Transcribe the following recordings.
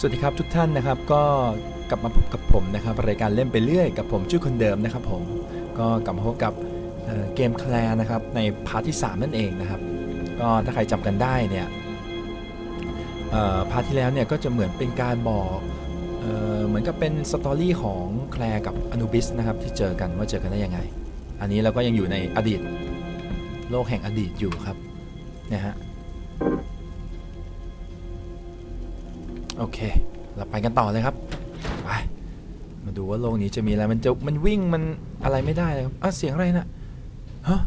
สวัสดีครับทุกท่านนะครับก็กลับมาพบกับผมนะครับรายการเล่นไปเรื่อยกับผมชื่อคนเดิมนะครับผมก็กลับมาพบกับเเกมแคลร์นะครับในพาร์ทที่ 3 นั่นเองนะครับก็ถ้าใครจำกันได้เนี่ยพาร์ทที่แล้วเนี่ยก็จะเหมือนเป็นการบอกเออเหมือนกับเป็นสตอรี่ของแคลร์กับอนูบิสนะครับที่เจอกันว่าเจอกันได้ยังไง อันนี้เราก็ยังอยู่ในอดีตโลกแห่งอดีตอยู่ครับนี่ยฮะ โอเค เราไปกันต่อเลยครับ ไป มาดูว่าโลกนี้จะมีอะไร มันจะ มันวิ่ง มันอะไรไม่ได้เลยครับอะเสียงอะไรนะ่ะฮะ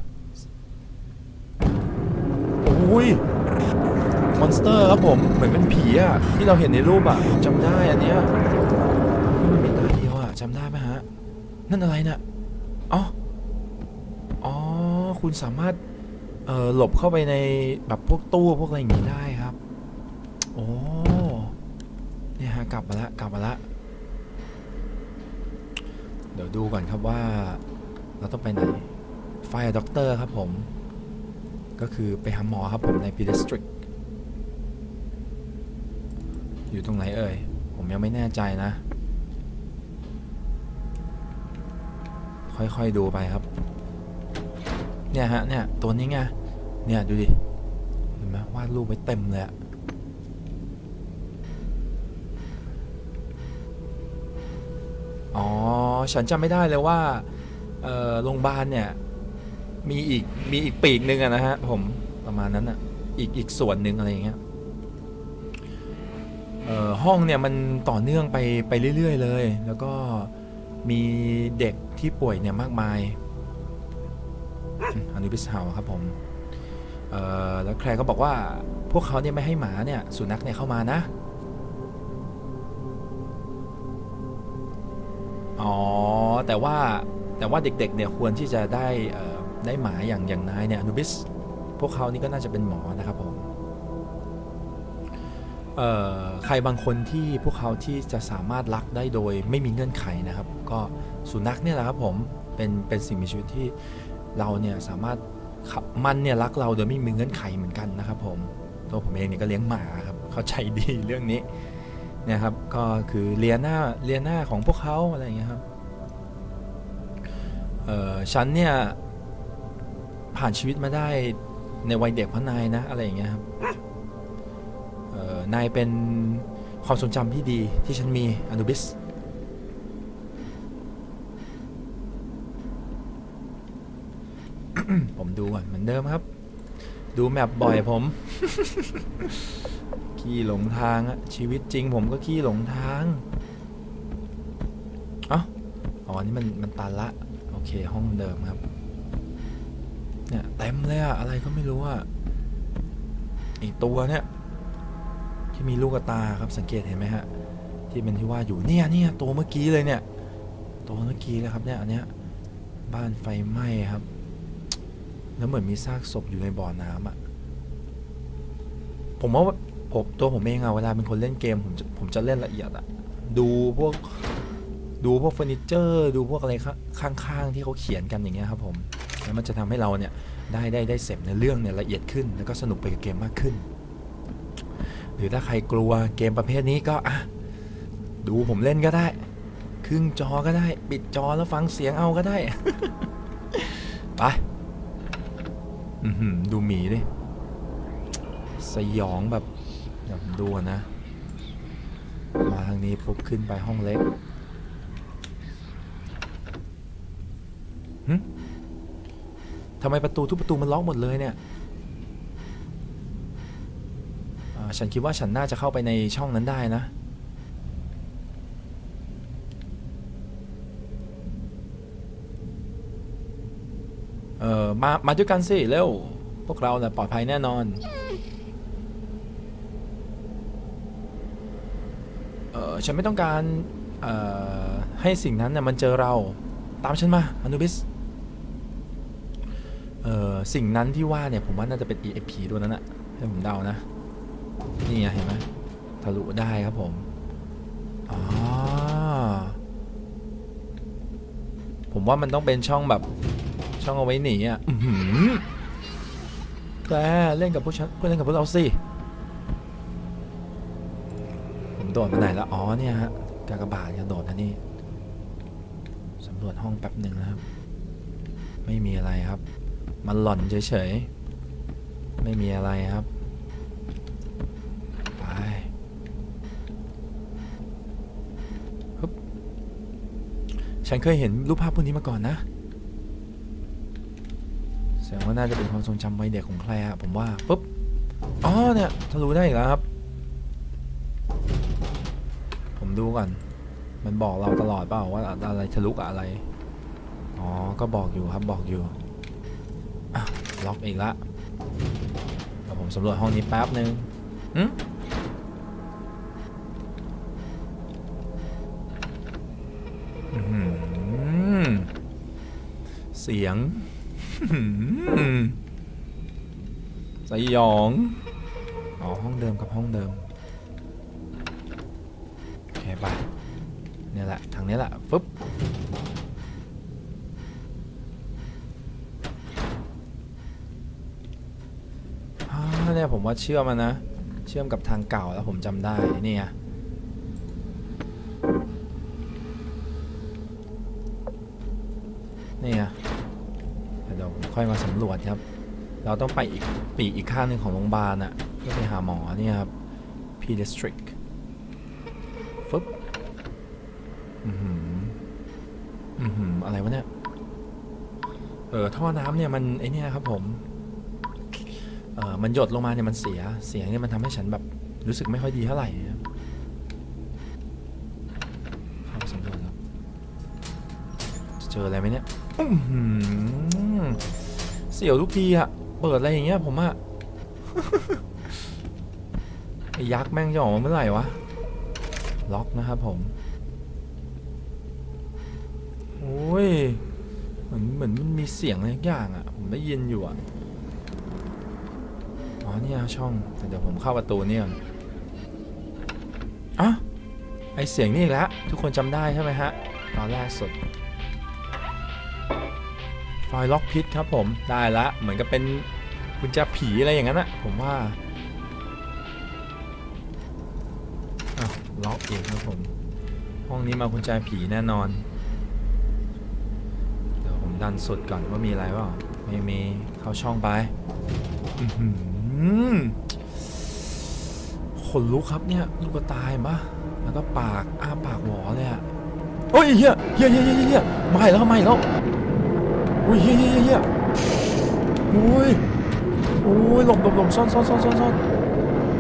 โอ้ย มอนสเตอร์ครับผม เหมือนเป็นผีอะที่เราเห็นในรูปอะจำได้อันเนี้ยมันมีตาเดียวอะจำได้ไหมฮะ นั่นอะไรน่ะอ๋อ อ๋อ คุณสามารถเอ่อหลบเข้าไปในแบบพวกตู้พวกอะไรอย่างงี้ได้ครับ โอ้ กลับมาละกลับมาละเดี๋ยวดูก่อนครับว่า เราต้องไปไหนไฟด็อกเตอร์ครับผม ก็คือไปหาหมอครับผมใน p ี d i s t r i c t อยู่ตรงไหนเอ่ย ผมยังไม่แน่ใจนะ ค่อยๆดูไปครับ เนี่ยฮะเนี่ยตัวนี้ไงเนี่ยดูดิ เห็นไหมวาดรูปไว้เต็มเลยอะ อ๋อ ฉันจำไม่ได้เลยว่าเอ่อโรงพยาบาลเนี่ย มีอีกมีอีกปีกหนึ่งอะนะฮะ ผมประมาณนั้นอะอีกอีกส่วนหนึ่งอะไรอย่างเงี้ยเอ่อห้องเนี่ยมันต่อเนื่องไปไปเรื่อย ๆ เลย แล้วก็มีเด็กที่ป่วยเนี่ยมากมายอืมอนุบิสเฮาครับผมเอ่อแล้วแคร์ก็บอกว่าพวกเขาเนี่ยไม่ให้หมาเนี่ยสุนัขเนี่ยเข้ามานะ อ๋อ แต่ว่าแต่ว่าเด็กๆเนี่ยควรที่จะได้ได้หมาอย่างอย่างนายเนี่ยอนุบิส พวกเขานี่ก็น่าจะเป็นหมอนะครับผมเอ่อใครบางคนที่พวกเขาที่จะสามารถรักได้โดยไม่มีเงื่อนไขนะครับ ก็สุนัขเนี่ยแหละครับผมเป็นเป็นสิ่งมีชีวิตที่เราเนี่ยสามารถขับมันเนี่ยรักเราโดยไม่มีเงื่อนไขเหมือนกันนะครับผมตัวผมเองเนี่ยก็เลี้ยงหมาครับเข้าใจดีเรื่องนี้ นี่ยครับก็คือเลียหน้าเลียหน้าของพวกเขาอะไรอย่างเงี้ยครับเออฉันเนี่ยผ่านชีวิตมาได้ในวัยเด็กเพราะนายนะอะไรอย่างเงี้ยครับนายเป็นความทรงจำที่ดีที่ฉันมีอนุบิสผมดูก่อนเหมือนเดิมครับ ดูแมปบ่อยผม ขี้หลงทางอะชีวิตจริงผมก็ขี้หลงทาง เอ้าอ๋อนี่มันมันตันละ โอเคห้องเดิมครับ เนี่ยเต็มเลยอะอะไรก็ไม่รู้อะอีกตัวเนี่ย ที่มีลูกตาครับสังเกตเห็นไหมฮะ ที่เป็นที่ว่าอยู่เนี่ยเนี่ยตัวเมื่อกี้เลยเนี่ย ตัวเมื่อกี้เลยครับเนี่ยอันเนี้ยบ้านไฟไหม้ครับ แล้วเหมือนมีซากศพอยู่ในบ่อน้ำอะผมว่า ผมตัวผมเองอะเวลาเป็นคนเล่นเกมผมจะผมจะเล่นละเอียดอะดูพวกดูพวกเฟอร์นิเจอร์ดูพวกอะไรข้างข้างๆที่เขาเขียนกันอย่างเงี้ยครับผมแล้วมันจะทำให้เราเนี่ยได้ได้ได้เสพในเรื่องเนี่ยละเอียดขึ้น แล้วก็สนุกไปกับเกมมากขึ้น หรือถ้าใครกลัวเกมประเภทนี้ก็อะดูผมเล่นก็ได้ ครึ่งจอก็ได้ ปิดจอแล้วฟังเสียงเอาก็ได้ไปอือหือดูหมีดิสยองแบบ ดี๋ยวผมดูนะ มาทางนี้ปุ๊บขึ้นไปห้องเล็กหึทำไมประตูทุกประตูมันล็อกหมดเลยเนี่ยฉันคิดว่าฉันน่าจะเข้าไปในช่องนั้นได้นะ เออมา มาด้วยกันสิ เร็ว พวกเราเนี่ปลอดภัยแน่นอนเออ ฉันไม่ต้องการให้สิ่งนั้นเนี่ยมันเจอเราตามฉันมาอนุบิสเออสิ่งนั้นที่ว่าเนี่ยผมว่าน่าจะเป็น EXP ตัวนั้นอะให้ผมเดานะ นี่ไงเห็นไหมทะลุได้ครับผมอ๋อผมว่ามันต้องเป็นช่องแบบช่องเอาไว้หนีอะแกเล่นกับพวกฉันเพื่อนเล่นกับพวกเราสิ ผม โดดมาไหนล้วอ๋อเนี่ยฮะกากบาทกระโดดอันนี้สำรวจห้องแป๊บหนึ่งนะครับ ไม่มีอะไรครับ มันหล่อนเฉยๆ ไม่มีอะไรครับ ไปฮึบฉันเคยเห็นรูปภาพพวกนี้มาก่อนนะแสดงว่าน่าจะเป็นความทรงจำวัยเด็กของใครอะผมว่าปุ๊บอ๋อเนี่ยทะลุได้อีกแล้วครับ ผม ดูก่อน มันบอกเราตลอดเปล่าว่าอะไรทะลุกอะไร อ๋อ ก็บอกอยู่ครับบอกอยู่ล็อกอีกละเดี๋ยวผมสำรวจห้องนี้แป๊บหนึ่งหืมเสียงสยอง อ๋อ ห้องเดิมกับห้องเดิม ไปเนี่ยแหละทางนี้แหละฟึบอ่าเนี่ยผมว่าเชื่อมมันนะ เชื่อมกับทางเก่าแล้วผมจำได้นี่ไงนี่ไงเดี๋ยวค่อยมาสำรวจครับ เราต้องไปอีกปีกอีกข้างหนึ่งของโรงพยาบาลอะเพื่อไปหาหมอเนี่ยครับ pediatric ฟึบ อือหือ อือหือ อะไรวะเนี่ย เออท่อน้ำเนี่ยมันไอเนี่ยครับ ผม เออมันหยดลงมาเนี่ยมันเสีย เสียงเนี่ยมันทำให้ฉันแบบรู้สึกไม่ค่อยดีเท่าไหร่เข้าสำรวจครับเจออะไรไหมเนี่ยเสียวทุกทีอะเปิดอะไรอย่างเงี้ยผมอะไอ้ยักษ์แม่งจะออกมาเมื่อไหร่วะ ล็อกนะครับผม อ้ยเหมือนเหมือนมันมีเสียงอะไรอย่างอะ ผมได้ยินอยู่อะ อ๋อเนี่ยช่องแต่เดี๋ยวผมเข้าประตูเนี่ยอนอะไอเสียงนี่อีกแล้วทุกคนจำได้ใช่ไหมฮะ ตอนแรกสุดไฟล็อกพิษครับผม ได้ละ เหมือนกับเป็นกุญแจผีอะไรอย่างนั้นอะผมว่าล็อกอีกครับผม ห้องนี้มากุญแจผีแน่นอน ดันสุดก่อนว่ามีอะไรเปล่าไม่มีเข้าช่องไปขนลุกครับเนี่ยลูกกระตายเห็นปะแล้วก็ปากอ้าปากหวอเลยอะเฮ้ยเฮียเฮียเฮียเฮียเฮียมาอีกแล้วไมาอีกแล้วอุ้ยเฮียเฮียเฮียเฮียอุ้ยอุ้ยหลบหลบหลบซ่อนซ่อนซ่อนซ่อนซ่อน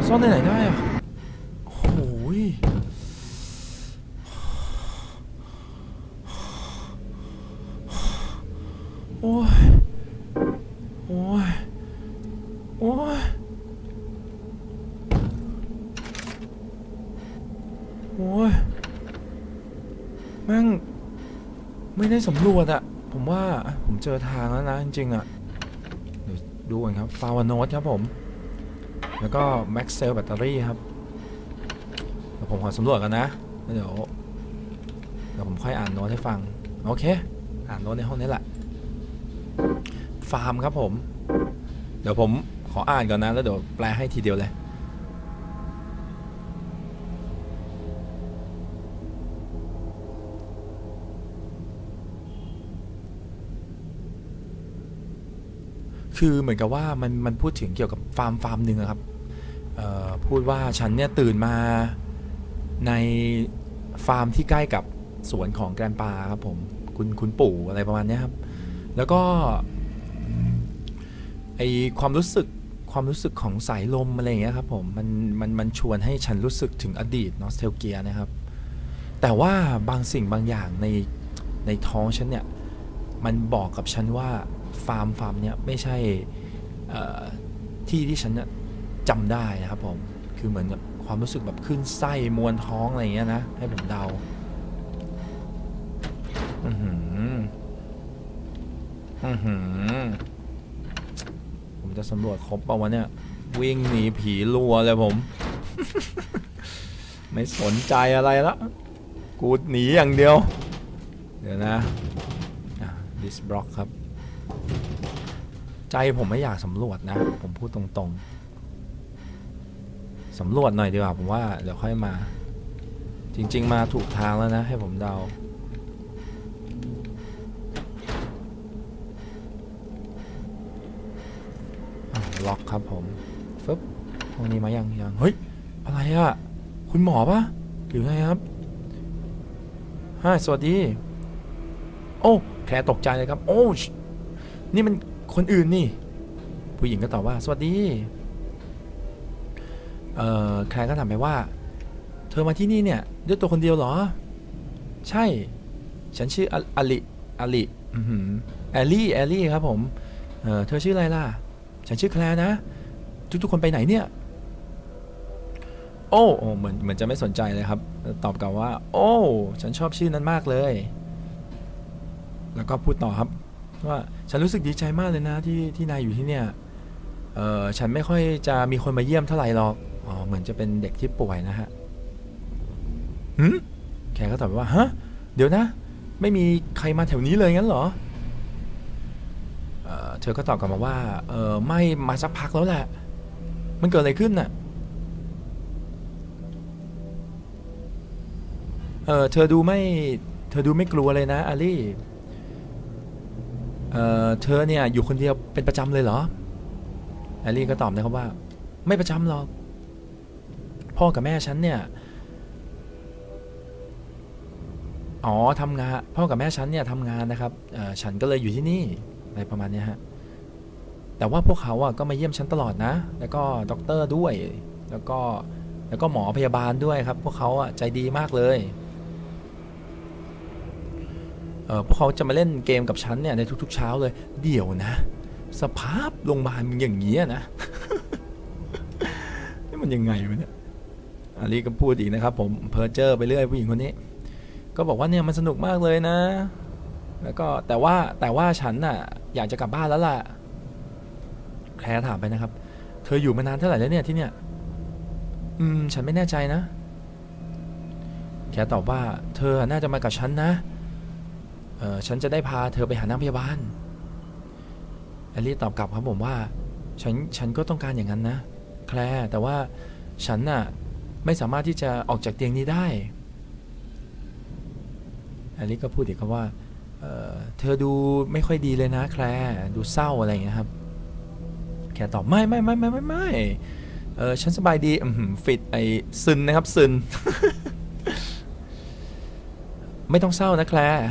ซ่อนในไหนได้อะ โอ้โหยโอ้ย โอ้ย โอ้ย โอ้ย แม่ง ไม่ได้ สำรวจอะผมว่าผมเจอทางแล้วนะจริงๆอะเดี๋ยวดูกันครับฟาวานสครับผม แล้วก็แม็กเซลแบตเตอรี่ครับเดี๋ยวผมขอสำรวจกันนะเดี๋ยวเดี๋ยวผมค่อยอ่านโน้ตให้ฟัง โอเค อ่านโน้ตในห้องนี้แหละฟาร์มครับผม เดี๋ยวผมขออ่านก่อนนะ แล้วเดี๋ยวแปลให้ทีเดียวเลย คือเหมือนกับว่ามันมันพูดถึงเกี่ยวกับฟาร์มฟาร์มหนึ่งอะครับพูดว่าฉันเนี่ยตื่นมาในฟาร์มที่ใกล้กับสวนของแกรนปาครับผมคุณคุณปู่อะไรประมาณนี้ครับ แล้วก็ไอความรู้สึกความรู้สึกของสายลมอะไรอย่างเงี้ยครับผมมันมันมันชวนให้ฉันรู้สึกถึงอดีตนอสเทลเกียนะครับ แต่ว่าบางสิ่งบางอย่างในในท้องฉันเนี่ย มันบอกกับฉันว่า ฟาร์มฟาร์มเนี้ยไม่ใช่ที่ที่ฉันจำได้นะครับผม คือเหมือนกับความรู้สึกแบบขึ้นไส้มวนท้องอะไรอย่างเงี้ยนะ ให้ผมเดาอือหืออือหือผมจะสำรวจครบป่าวะเนี่ย วิ่งหนีผีรัวเลยผม ไม่สนใจอะไรละกูหนีอย่างเดียว เดี๋ยวนะ ดิสบล็อกครับ ใจผมไม่อยากสำรวจนะ ผมพูดตรงๆสำรวจหน่อยดีกว่าผมว่าเดี๋ยวค่อยมา จริง ๆ มาถูกทางแล้วนะ ให้ผมเดาล็อกครับผมฟึบห้องนี้มายังยังเฮ้ย อะไรอะคุณหมอปะหรือไงครับฮะสวัสดี โอ้ แคร์ตกใจเลยครับ โอ้ชนี่มัน คนอื่นนี่ ผู้หญิงก็ตอบว่า สวัสดีเอ่อแคร์ก็ถามไปว่า เธอมาที่นี่เนี่ยด้วยตัวคนเดียวเหรอ ใช่ ฉันชื่อออลิอลิอือหือแอลลี่แอลลี่ครับผมเออเธอชื่ออะไรล่ะ ฉันชื่อแคลนะ ทุกๆคนไปไหนเนี่ย โอ้โอ้เหมือนเหมือนจะไม่สนใจเลยครับ ตอบกลับว่า โอ้ ฉันชอบชื่อนั้นมากเลย แล้วก็พูดต่อครับ ว่าฉันรู้สึกดีใจมากเลยนะที่ที่นายอยู่ที่เนี่ยเออฉันไม่ค่อยจะมีคนมาเยี่ยมเท่าไหร่หรอกอ๋อเหมือนจะเป็นเด็กที่ป่วยนะฮะหืมแขกก็ตอบไปว่าฮะเดี๋ยวนะ ไม่มีใครมาแถวนี้เลยงั้นเหรอเออเธอก็ตอบกลับมาว่าเออไม่มาสักพักแล้วแหละ มันเกิดอะไรขึ้นน่ะเออเธอดูไม่ เธอดูไม่กลัวเลยนะอาลี่ เออเธอเนี่ยอยู่คนเดียวเป็นประจำเลยเหรออาลี่ก็ตอบนะครับว่า ไม่ประจำหรอก พ่อกับแม่ฉันเนี่ย อ๋อทำงาน พ่อกับแม่ฉันเนี่ยทำงานนะครับฉันก็เลยอยู่ที่นี่อะไรประมาณนี้ฮะ แต่ว่าพวกเขาอะก็มาเยี่ยมฉันตลอดนะ แล้วก็ด็อกเตอร์ด้วย แล้วก็แล้วก็หมอพยาบาลด้วยครับ พวกเขาอะใจดีมากเลย พวกเขาจะมาเล่นเกมกับฉันเนี่ยในทุกๆเช้าเลย เดี๋ยวนะ สภาพโรงพยาบาลมึงอย่างนี้ยนะนี่มันยังไงวะเนี่ยอาลีก็พูดอีกนะครับ ผมเพอเจอร์ไปเรื่อยผู้หญิงคนนี้ ก็บอกว่าเนี่ยมันสนุกมากเลยนะ แล้วก็แต่ว่าแต่ว่าฉันน่ะอยากจะกลับบ้านแล้วล่ะแคร์ถามไปนะครับ เธออยู่มานานเท่าไหร่แล้วเนี่ยที่เนี่ย อืม ฉันไม่แน่ใจนะ แคร์ตอบว่า เธอน่าจะมากับฉันนะ ออฉันจะได้พาเธอไปหานางพยาบาลแอลลี่ตอบกลับครับผมว่า ฉันฉันก็ต้องการอย่างนั้นนะ แคลร์แต่ว่าฉันน่ะไม่สามารถที่จะออกจากเตียงนี้ได้แอลลี่ก็พูดอีกครับว่าเออเธอดูไม่ค่อยดีเลยนะแคลร์ดูเศร้าอะไรอย่างเงี้ครับ แคลร์ตอบไม่ไม่ไม่ไม่ไม่ไม่เออฉันสบายดีอือหือฟิตไอซึนนะครับซึน ไม่ต้องเศร้านะแคลร์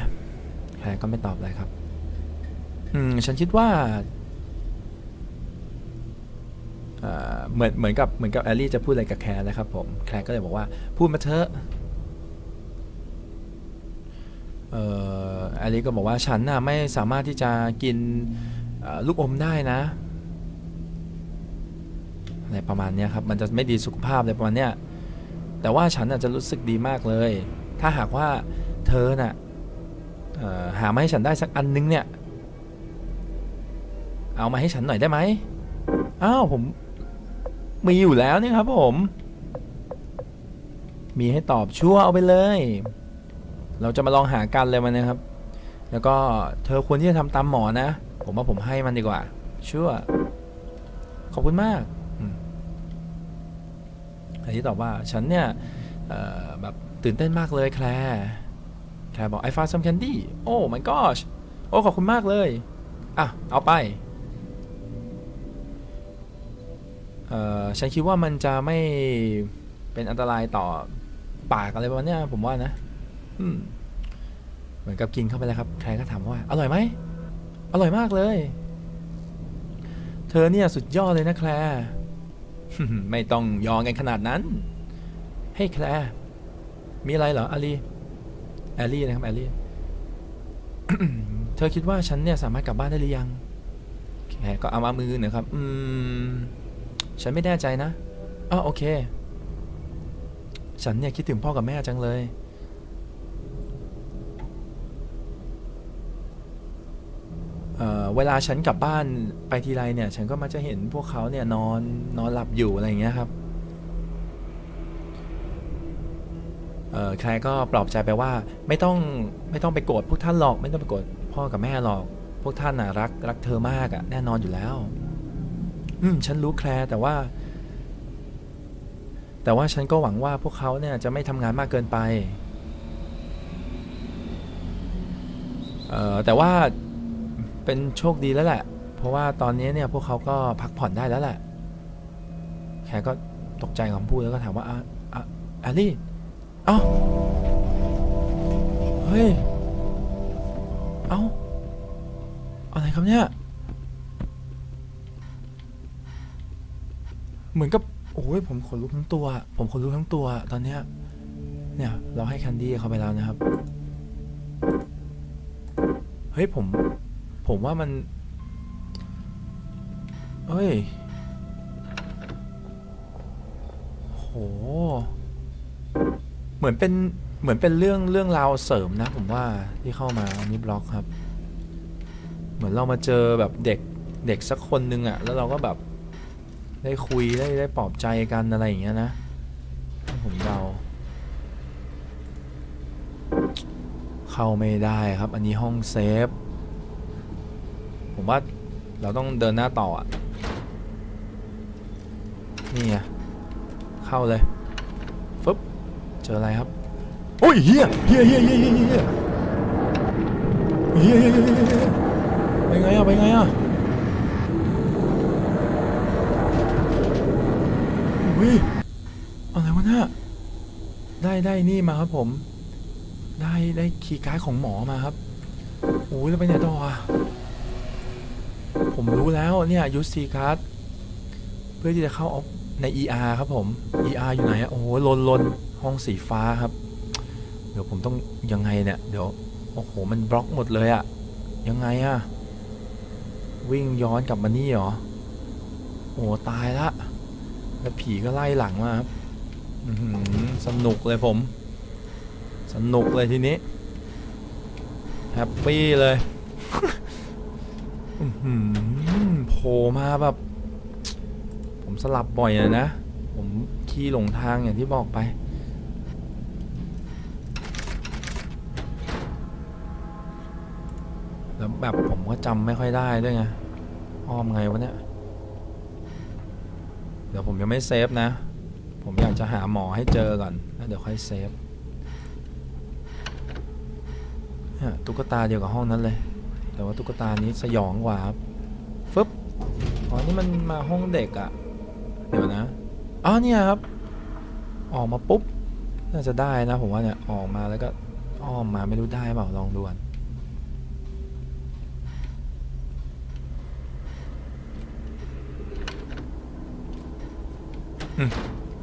แคร์ก็ไม่ตอบอะไรครับ อืม ฉันคิดว่าเหมือนเหมือนกับเหมือนกับแอลลี่จะพูดอะไรกับแคร์นะครับผม แคร์ก็เลยบอกว่าพูดมาเถอะเอ่อแอลลี่ก็บอกว่าฉันน่ะไม่สามารถที่จะกินลูกอมได้นะอะไรประมาณเนี้ยครับ มันจะไม่ดีสุขภาพอะไรประมาณเนี้ยแต่ว่าฉันน่ะจะรู้สึกดีมากเลย ถ้าหากว่าเธอน่ะ หามาให้ฉันได้สักอันนึงเนี่ย เอามาให้ฉันหน่อยได้ไหมอ้าวผมมีอยู่แล้วนี่ครับผม มีให้ตอบชั่วเอาไปเลย เราจะมาลองหากันเลยมันนะครับ แล้วก็เธอควรที่จะทำตามหมอนะ ผมว่าผมให้มันดีกว่า ชั่ว ขอบคุณมากอันที่ตอบว่าฉันเนี่ยแบบตื่นเต้นมากเลยแคลร์ คร์บอก I found some candy โอ้ my gosh โอ้ ขอบคุณมากเลย อะ เอาไป เอ่อ ฉันคิดว่ามันจะไม่เป็นอันตรายต่อปากอะไรประมาณนี้ผมว่านะอืมเหมือนกับกินเข้าไปแล้วครับ ใครก็ถามว่า อร่อยไหม อร่อยมากเลย เธอเนี่ยสุดยอดเลยนะแคลไม่ต้องยองกันขนาดนั้น เฮ้ยแคลมีอะไรเหรออาลี แอลลี่นะครับแอลลี่เธอคิดว่าฉันเนี่ยสามารถกลับบ้านได้หรือยังแขกก็เอามามือหน่อยครับ อืม ฉันไม่แน่ใจนะอ๋อโอเค ฉันเนี่ยคิดถึงพ่อกับแม่จังเลยเเวลาฉันกลับบ้านไปทีไรเนี่ย ฉันก็มักจะเห็นพวกเขาเนี่ยนอนนอนหลับอยู่อะไรอย่างเงี้ยครับ เอ่อใครก็ปลอบใจไปว่าไม่ต้องไม่ต้องไปโกรธพวกท่านหรอก ไม่ต้องไปโกรธพ่อกับแม่หรอก พวกท่านน่ะรักรักเธอมากอะแน่นอนอยู่แล้ว อืมฉันรู้แคลร์แต่ว่า แต่ว่าฉันก็หวังว่าพวกเขาเนี่ยจะไม่ทำงานมากเกินไปเอ่อแต่ว่าเป็นโชคดีแล้วแหละ เพราะว่าตอนนี้เนี่ยพวกเขาก็พักผ่อนได้แล้วแหละแขกก็ตกใจคำพูดแล้วก็ถามว่าอะอะแอลลี่ อ้าเฮ้ย เอ้า อะไรครับเนี่ย เหมือนกับโอ้ยผมขนลุกทั้งตัว ผมขนลุกทั้งตัวตอนเนี้ย เนี่ยเราให้แคนดี้เขาไปแล้วนะครับ เฮ้ยผม ผมว่ามันเฮ้ย โห เหมือนเป็นเหมือนเป็นเรื่องเรื่องราวเสริมนะ ผมว่าที่เข้ามาอันนี้บล็อกครับ เหมือนเรามาเจอแบบเด็กเด็กสักคนนึงอะแล้วเราก็แบบได้คุยได้ได้ปลอบใจกันอะไรอย่างเงี้ยนะ ผมเดาเข้าไม่ได้ครับ อันนี้ห้องเซฟ ผมว่าเราต้องเดินหน้าต่ออะนี่ไงเข้าเลย ออะไรครับโอ้ยเฮียเฮียเฮียเฮียเฮียเฮียเฮียเฮียเฮียเฮียเฮียไปไงอะไปไงอะอุ้ยอะไรวะเนี่ยได้ได้นี่มาครับผม ได้ได้คีย์การ์ดของหมอมาครับโอ้ยแล้วไปไหนต่ออะผมรู้แล้วเนี่ยยูซีการ์ดเพื่อที่จะเข้าออฟใน ER ครับผม ER อยู่ไหนอะโอ้โหลนลน ห้องสีฟ้าครับ เดี๋ยวผมต้องยังไงเนี่ย เดี๋ยว โอ้โห มันบล็อกหมดเลยอะยังไงอะวิ่งย้อนกลับมานี่เหรอ โอ้ตายละ แล้วผีก็ไล่หลังมาครับสนุกเลยผม สนุกเลยทีนี้ แฮปปี้เลยโผล่มาแบบ ผมสลับบ่อยเลยนะ ผมขี้หลงทางอย่างที่บอกไป แล้วแบบผมก็จำไม่ค่อยได้ด้วยไงอ้อมไงวะเนี่ย เดี๋ยวผมยังไม่เซฟนะ ผมอยากจะหาหมอให้เจอก่อนแล้วเดี๋ยวค่อยเซฟตุ๊กตาเดียวกับห้องนั้นเลย แต่ว่าตุ๊กตานี้สยองกว่าครับฟึบอ๋อนี่มันมาห้องเด็กอะเดี๋ยวนะอ๋อเนี่ยครับ ออกมาปุ๊บ น่าจะได้นะผมว่าเนี่ย ออกมาแล้วก็อ้อมมาไม่รู้ได้เปล่าลองดูก่อน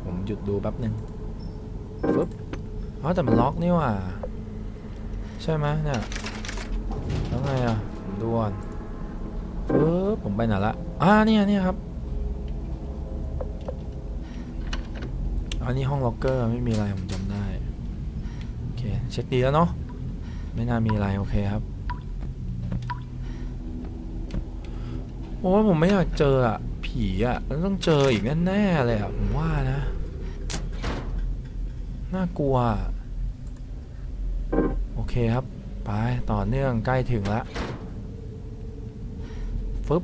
ผมหยุดดูแป๊บหนึ่งฟึบอ๋อแต่มันล็อกนี่ว่า ใช่ไหมเนี่ยแล้วไงอะผมดูก่อนฟึบผมไปไหนละอ่าเนี่ยเนี่ยครับอันนี้ห้องล็อกเกอร์ไม่มีอะไรผมจำได้โอเคเช็คดีแล้วเนาะไม่น่ามีอะไรโอเคครับโอ้ผมไม่อยากเจออะ ผีอะมันต้องเจออีกแน่ๆเลยอะผมว่านะ น่ากลัว โอเคครับ ไป ต่อเนื่องใกล้ถึงล้วฟึบ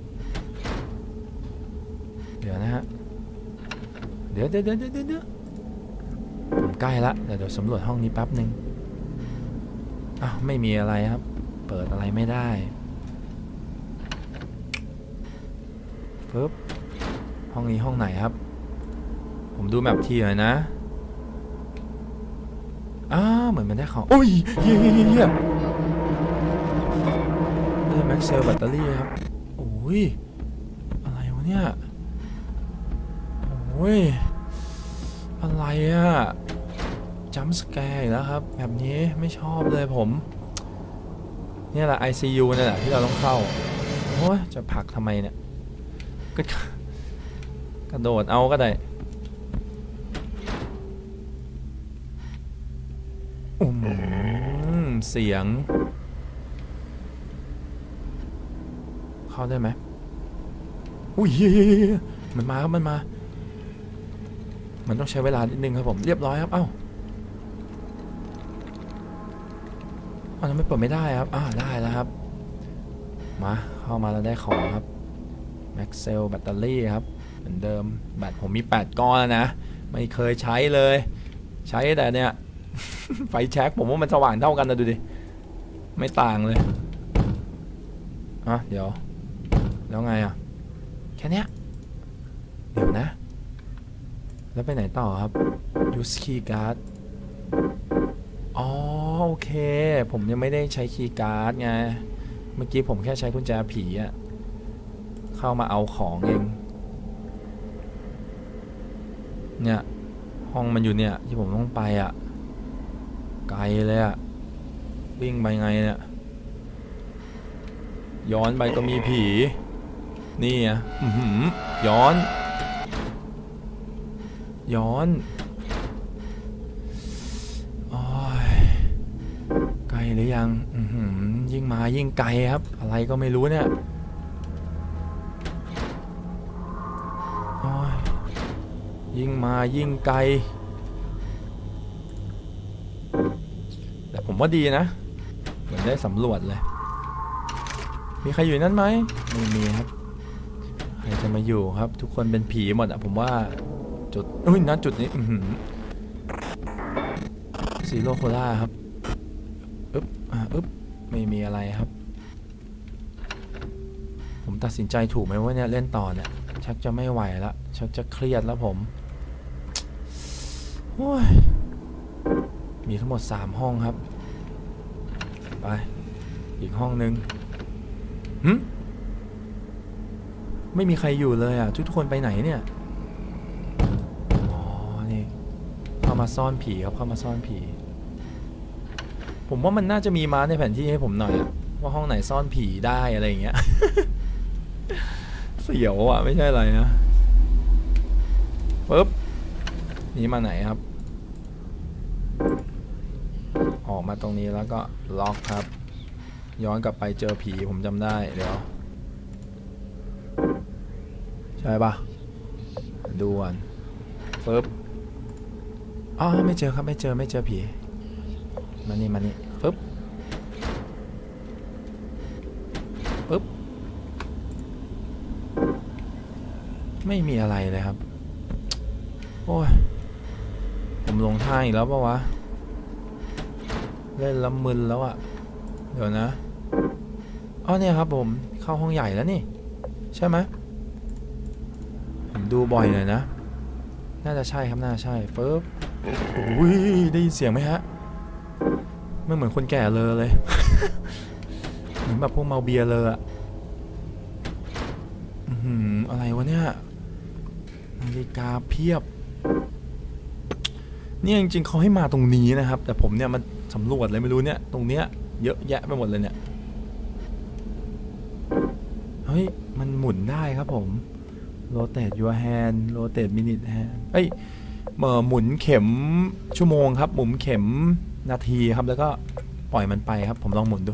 เดี๋ยวนะฮะเดี๋ยวเดี๋ยวเดี๋ยวเดี๋ยวเดี๋ยวผมใกล้ละเดี๋ยวเดี๋ยวสำรวจห้องนี้แป๊บหนึ่งอ้าวไม่มีอะไรครับ เปิดอะไรไม่ได้ปึ๊บ ห้องนี้ห้องไหนครับ ผมดูแมปทีหน่อยนะอ้าเหมือนมันได้ของโอ้ยเฮียเฮียเฮียเฮียได้แม็กเซลแบตเตอรี่ครับโอ้ยอะไรวะเนี่ยโอ้ยอะไรอะจัมสแกร์อีกแล้วครับ แบบนี้ไม่ชอบเลยผม เนี่ยแหละ ICU เนี่ยแหละที่เราต้องเข้าโอ้ยจะผลักทำไมเนี่ยก็ กระโดดเอาก็ได้อืมเสียง เข้าได้ไหมอุ้ยมันมาครับมันมา มันต้องใช้เวลานิดนึงครับผมเรียบร้อยครับ เอ้าอันนั้นไม่เปิดไม่ได้ครับอ่าได้แล้วครับ มาเข้ามาแล้วได้ของครับแม็กเซลแบตเตอรี่ครับ เหมือนเดิม แบตผมมี 8 ก้อนแล้วนะ ไม่เคยใช้เลย ใช้แต่เนี่ย ไฟแช็กผมว่ามันสว่างเท่ากันนะดูดิ ไม่ต่างเลยอะเดี๋ยว แล้วไงอะ แค่เนี้ย เดี๋ยวนะ แล้วไปไหนต่อครับ use key card อ๋อโอเค ผมยังไม่ได้ใช้คีย์การ์ดไง เมื่อกี้ผมแค่ใช้กุญแจผีอะเข้ามาเอาของเอง เนี่ย ห้องมันอยู่เนี่ย ที่ผมต้องไปอะไกลเลยอะวิ่งไปไงเนี่ย ย้อนไปก็มีผี นี่อะย้อน ย้อนอไกลหรือยังยิ่งมายิ่งไกลครับ อะไรก็ไม่รู้เนี่ย ยิ่งมายิ่งไกล แต่ผมว่าดีนะ เหมือนได้สำรวจเลย มีใครอยู่นั่นไหมไม่มีครับ ใครจะมาอยู่ครับ ทุกคนเป็นผีหมดอะผมว่าจุดอุ้ยนะจุดนี้ซีโรโคล่าครับอึ๊บอ่าอึ๊บไม่มีอะไรครับ ผมตัดสินใจถูกไหมว่าเนี่ยเล่นต่อเนี่ยชักจะไม่ไหวละชักจะเครียดแล้วผม มีทั้งหมด 3 ห้องครับ ไป อีกห้องหนึ่งหึไม่มีใครอยู่เลยอะ ทุกคนไปไหนเนี่ย อ๋อ นี่ เข้ามาซ่อนผีครับเข้ามาซ่อนผี ผมว่ามันน่าจะมีมาในแผนที่ให้ผมหน่อยว่าห้องไหนซ่อนผีได้อะไรอย่างเงี้ย เสียวอะไม่ใช่อะไรนะปึ๊บ นี่มาไหนครับ ออกมาตรงนี้แล้วก็ล็อกครับ ย้อนกลับไปเจอผีผมจำได้เดี๋ยว ใช่ปะดูก่อนปึ๊บอ๋อไม่เจอครับไม่เจอไม่เจอผี มานี่มานี่ปึ๊บปึ๊บ ไม่มีอะไรเลยครับ โอ้ย ผมลงท่าอีกแล้วปะวะ เล่นล้วมึนแล้วอะเดี๋ยวนะอ๋อเนี่ยครับผมเข้าห้องใหญ่แล้วนี่ ใช่ไหมผมดูบ่อยหน่อยนะ น่าจะใช่ครับน่าใช่ปึ๊บอุ้ยได้ยินเสียงไหมฮะไม่เหมือนคนแก่เลยเลย เหมือนแบบพวกเมาเบียร์เลยอะอื้อหืออะไรวะเนี่ยนาฬิกาเพียบ เนี่ยจริงๆเขาให้มาตรงนี้นะครับ แต่ผมเนี่ยมันสำรวจเลยไม่รู้เนี่ย ตรงเนี้ยเยอะแยะไปหมดเลยเนี่ยเฮ้ยมันหมุนได้ครับผม rotate your hand rotate minute hand เอ้ยเอ่อหมุนเข็มชั่วโมงครับ หมุนเข็มนาทีครับแล้วก็ปล่อยมันไปครับ ผมลองหมุนดู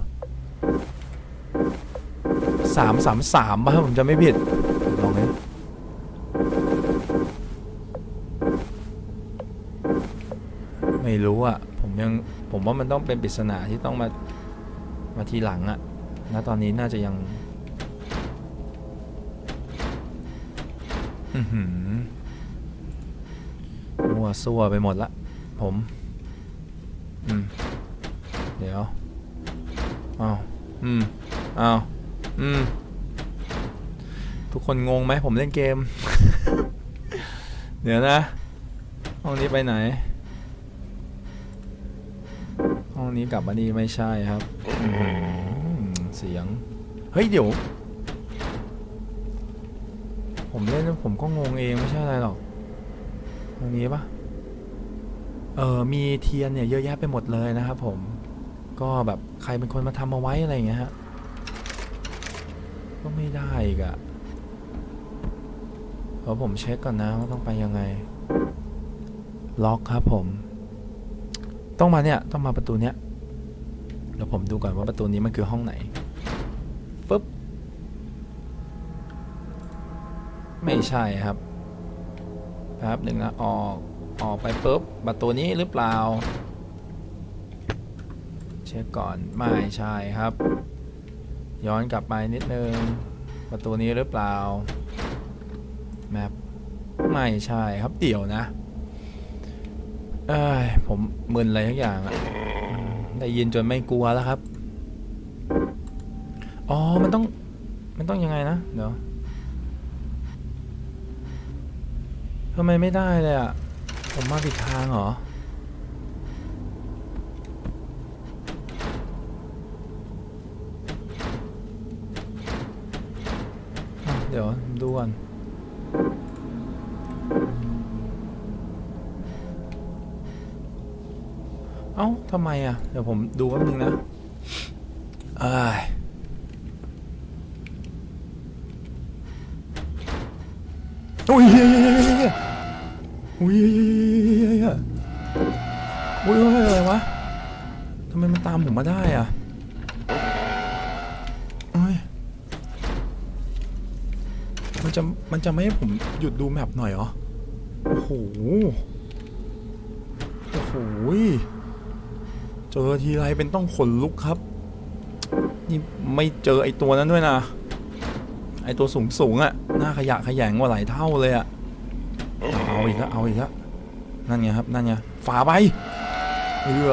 สามสามสามป่ะครับผมจะไม่ผิด รู้อะผมยังผมว่ามันต้องเป็นปริศนาที่ต้องมามาทีหลังอะณตอนนี้น่าจะยังอือหือมั่วซั่วไปหมดละผมเดี๋ยวอ้าวอืมอ้าวอืมทุกคนงงไหมผมเล่นเกม เดี๋ยวนะ ห้องนี้ไปไหน องนี้กลับมานี่ไม่ใช่ครับอื้อหือเสียง เฮ้ยเดี๋ยว ผมเล่นแล้วผมก็งงเองไม่ใช่อะไรหรอกตรงนี้ปะเออมีเทียนเนี่ยเยอะแยะไปหมดเลยนะครับผม ก็แบบใครเป็นคนมาทำเอาไว้อะไรอย่างเงี้ยฮะ ก็ไม่ได้อีกอะเดี๋ยวผมเช็คก่อนนะว่าต้องไปยังไง ล็อกครับผม ต้องมาเนี่ยต้องมาประตูเนี้ยเดี๋ยวผมดูก่อนว่าประตูนี้มันคือห้องไหนฟึบไม่ใช่ครับแป๊บหนึ่งนะออกออกไปปุ๊บประตูนี้หรือเปล่า เช็คก่อนไม่ใช่ครับ ย้อนกลับไปนิดนึงประตูนี้หรือเปล่าแมปไม่ใช่ครับเดี๋ยวนะ เอ้ยผมมึนอะไรทุกอย่างอะได้ยินจนไม่กลัวแล้วครับ อ๋อ มันต้อง มันต้องยังไงนะ เดี๋ยวทำไมไม่ได้เลยอะผมมาผิดทางเหรอ เดี๋ยวดูก่อน เอ้าทำไมอะ เดี๋ยวผมดูแป๊บนึงนะเอ้ยโอ้ยเฮ้ยเฮ้ยเฮ้ยเฮ้ยโอ้ยเฮ้ยเฮ้ยเฮ้ยเฮ้ยโอ้ยอะไรวะทำไมมันตามผมมาได้อะโอ้ยมันจะมันจะไม่ให้ผมหยุดดูแมปหน่อยเหรอ โอ้โห โอ้โห เจอทีไรเป็นต้องขนลุกครับ นี่ไม่เจอไอตัวนั้นด้วยนะ ไอตัวสูงสูงอะหน้าขยะขยงกว่าหลายเท่าเลยอะเอาอีกแล้วเอาอีกแล้วนั่นไงครับนั่นไงฝาไปเออ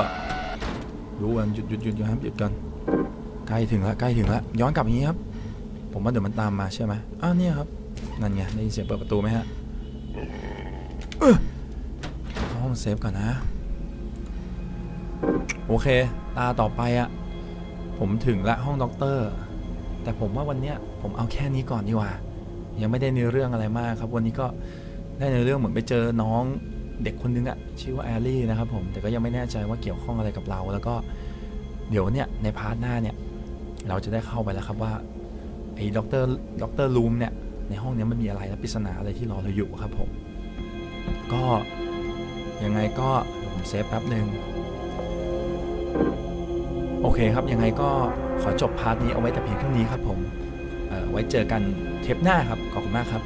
รู้กันหยุดหยุดหยุดหยุดครับหยุดกันใกล้ถึงแล้วใกล้ถึงแล้วย้อนกลับอย่างนี้ครับ ผมว่าเดี๋ยวมันตามมาใช่ไหมอ้าวเนี่ยครับนั่นไงได้ยินเสียงเปิดประตูไหมฮะเออเข้าห้องเซฟก่อนนะ โอเค ตาต่อไปอะผมถึงละห้องด็อกเตอร์ แต่ผมว่าวันเนี้ยผมเอาแค่นี้ก่อนดีกว่า ยังไม่ได้ในอเรื่องอะไรมากครับ วันนี้ก็ได้ในอเรื่องเหมือนไปเจอน้องเด็กคนนึงอะชื่อว่าแอลลี่นะครับผม แต่ก็ยังไม่แน่ใจว่าเกี่ยวข้องอะไรกับเรา แล้วก็เดี๋ยวเนี่ยในพาร์ทหน้าเนี่ยเราจะได้เข้าไปแล้วครับว่าไอ้ด็อกเตอร์ด็อกเตอร์ลูมเนี่ยในห้องนี้มันมีอะไรและปริศนาอะไรที่รอเราอยู่ครับผม ก็ยังไงก็ผมเซฟแป๊บหนึ่ง โอเคครับ ยังไงก็ขอจบพาร์ทนี้เอาไว้แต่เพียงเท่านี้ครับผมไว้เจอกันเทปหน้าครับ ขอบคุณมากครับ